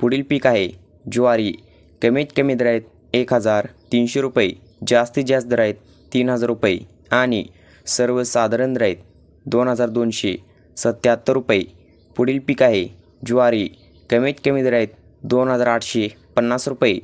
पुढील पीक आहे. ज्वारी कमीत कमी दर आहेत एक हजार तीनशे रुपये जास्तीत जास्त दर आहेत तीन हजार रुपये आणि सर्वसाधारण दर आहेत दोन हजार दोनशे सत्याहत्तर रुपये. पुढील पीक आहे. ज्वारी कमीत कमी दर आहेत दोन हजार आठशे पन्नास रुपये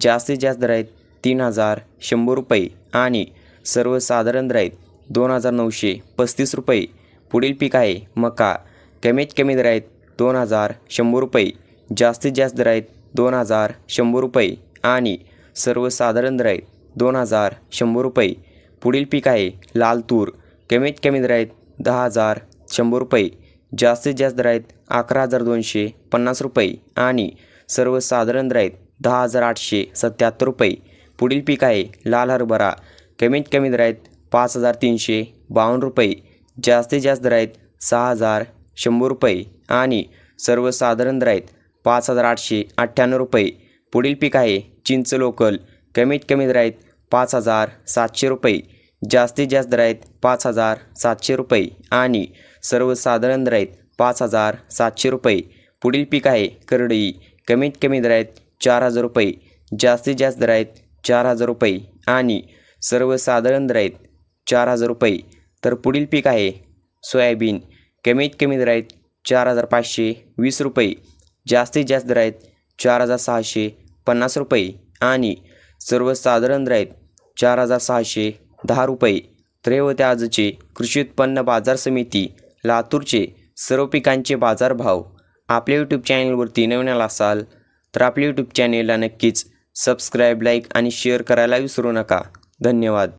जास्तीत जास्त दर आहेत तीन हजार शंभर रुपये आणि सर्वसाधारण दर आहेत दोन हजार नऊशे पस्तीस रुपये. पुढील पीक आहे. मका कमीत कमी दर आहेत दोन हजार शंभर रुपये. जास्तीत जास्त दर आहेत दोन हजार शंभर रुपये आणि सर्वसाधारण दर आहेत दोन हजार शंभर रुपये. पुढील पीक आहे लाल तूर. कमीत कमी दर आहेत दहा हजार शंभर रुपये. जास्तीत जास्त दर आहेत अकरा हजार दोनशे पन्नास रुपये आणि सर्वसाधारण दर आहेत दहा हजार आठशे सत्याहत्तर रुपये. पुढील पीक आहे लाल हरभरा. कमीत कमी दर आहेत पाच हजार तीनशे बावन्न रुपये. जास्तीत जास्त दर आहेत सहा हजार शंभर रुपये आणि सर्वसाधारण दर आहेत पाच हजार आठशे अठ्ठ्याण्णव रुपये. पुढील पीक आहे चिंच लोकल. कमीत कमी दर आहेत पाच हजार सातशे रुपये. जास्तीत जास्त दर आहेत पाच हजार सातशे रुपये. आणि सर्वसाधारण दर आहेत पाच हजार सातशे रुपये. पुढील पीक आहे करडई कमीत कमी दर आहेत चार हजार रुपये. जास्तीत जास्त दर आहेत चार हजार रुपये. आणि सर्वसाधारण दर आहेत चार हजार रुपये. तर पुढील पीक आहे सोयाबीन. कमीत कमी दर आहेत चार हजार पाचशे वीस रुपये. जास्तीत जास्त दर आहेत चार हजार सहाशे पन्नास रुपये आणि सर्वसाधारण दर आहेत चार हजार सहाशे दहा रुपये. तर हे होते आजचे कृषी उत्पन्न बाजार समिती लातूरचे सर्व पिकांचे बाजारभाव आपल्या यूट्यूब चॅनलवरती नवीन आला असाल तर आपल्या यूट्यूब चॅनेलला नक्कीच सबस्क्राईब लाईक आणि शेअर करायला विसरू नका. धन्यवाद.